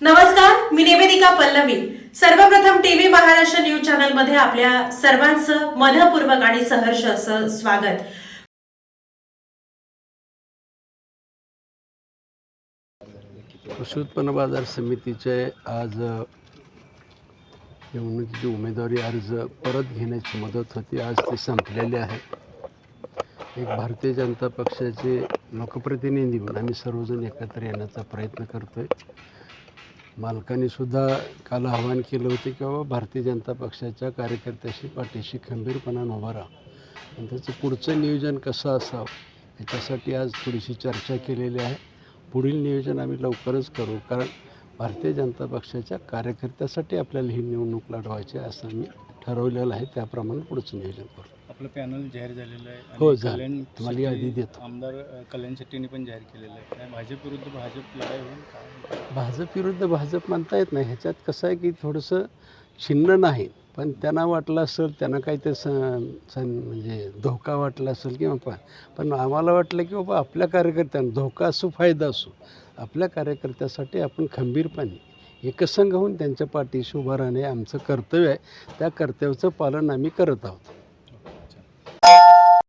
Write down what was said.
नमस्कार मी निवेदिका पल्लवी. सर्वप्रथम TV Maharashtra news चॅनलमध्ये आपल्या सर्वांचं मनपूर्वक आणि सहर्ष असं स्वागत. कृषी उत्पन्न बाजार समितीचे आज निवडणुकीची उमेदवारी अर्ज परत घेण्याची मदत होती. आज ती संपलेली आहे. एक भारतीय जनता पक्षाचे लोकप्रतिनिधी म्हणून आम्ही सर्वजण एकत्र येण्याचा प्रयत्न करतो आहे सुद्धा काल आवाहन केलं होतं की बाबा भारतीय जनता पक्षाच्या कार्यकर्त्याशी पाठीशी खंबीरपणानं उभा राहा. आणि त्याचं पुढचं नियोजन कसं असावं याच्यासाठी आज थोडीशी चर्चा केलेली आहे. पुढील नियोजन आम्ही लवकरच करू कारण भारतीय जनता पक्षाच्या कार्यकर्त्यासाठी आपल्याला ही निवडणूक लढवायची आहे असं आम्ही ठरवलेलं आहे. त्याप्रमाणे पुढचं नियोजन करू. आपलं पॅनल जाहीर झालेलं आहे आणि हो, झालं. कल्याण तुम्हाला शेट्टी, यादी देतो. आमदार अ, कल्याण शेट्टीने पण जाहीर केलेलं आहे. भाजप विरुद्ध भाजप लढाई होईल काय भाजप विरुद्ध भाजप म्हणता येत नाही. ह्याच्यात कसं आहे की थोडंसं छिन्न नाही पण त्यांना वाटलं असेल त्यांना काही ते सण म्हणजे धोका वाटला असेल किंवा पण पण आम्हाला वाटलं की बाबा आपल्या कार्यकर्त्यांना धोका असो फायदा असो आपल्या कार्यकर्त्यासाठी आपण खंबीरपणे एकसंघ होऊन त्यांच्या पाठीशी उभं राहणे आमचं कर्तव्य आहे. त्या कर्तव्याचं पालन आम्ही करत आहोत.